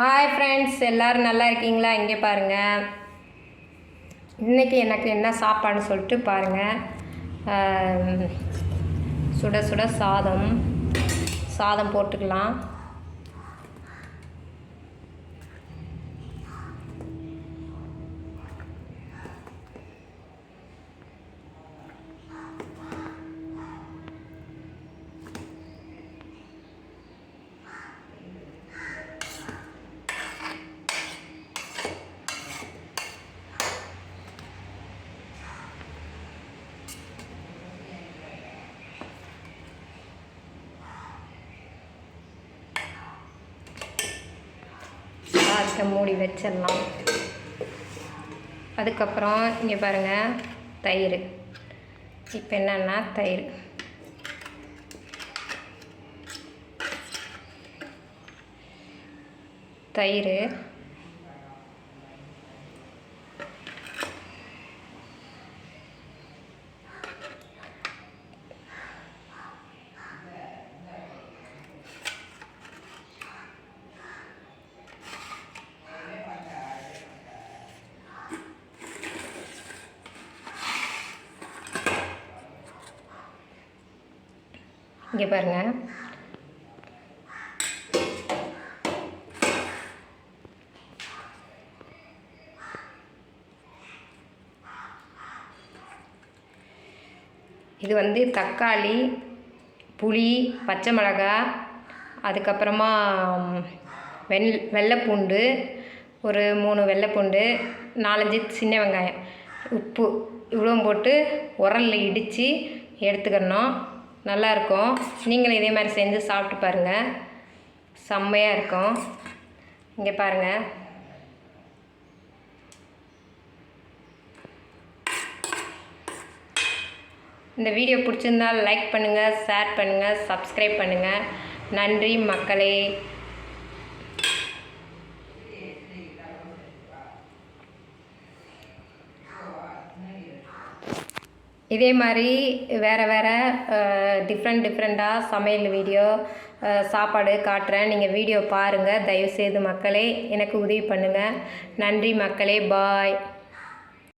Hi friends எல்லோரும் நல்லா இருக்கீங்களா? இங்கே பாருங்கள் இன்றைக்கி எனக்கு என்ன சாப்பாடுன்னு சொல்லிட்டு பாருங்கள் சுட சுட சாதம் சாதம் போட்டுக்கலாம். சாதத்தை மூடி வச்சிடலாம். அதுக்கப்புறம் இங்கே பாருங்கள் தயிர். இப்போ என்னென்னா தயிர். தயிர். இங்கே பாருங்கள் இது வந்து தக்காளி புளி பச்சை மிளகாய் அதுக்கப்புறமா ம், வெள் வெள்ளைப்பூண்டு ஒரு மூணு வெள்ளைப்பூண்டு நாலஞ்சு சின்ன வெங்காயம் உப்பு இவ்வளோ போட்டு உரலில் இடித்து எடுத்துக்கணும். நல்லாயிருக்கும். நீங்களும் இதே மாதிரி செஞ்சு சாப்பிட்டு பாருங்கள் செம்மையாக இருக்கும். இங்கே பாருங்கள் இந்த வீடியோ பிடிச்சிருந்தால் லைக் பண்ணுங்கள் ஷேர் பண்ணுங்கள் சப்ஸ்கிரைப் பண்ணுங்கள் நன்றி மக்களே. இதே மாதிரி வேறு வேறு டிஃப்ரெண்ட் டிஃப்ரெண்ட்டாக சமையல் வீடியோ சாப்பாடு காட்டுறேன். நீங்கள் வீடியோ பாருங்கள் தயவுசெய்து மக்களே எனக்கு உதவி பண்ணுங்கள் நன்றி மக்களே. பாய்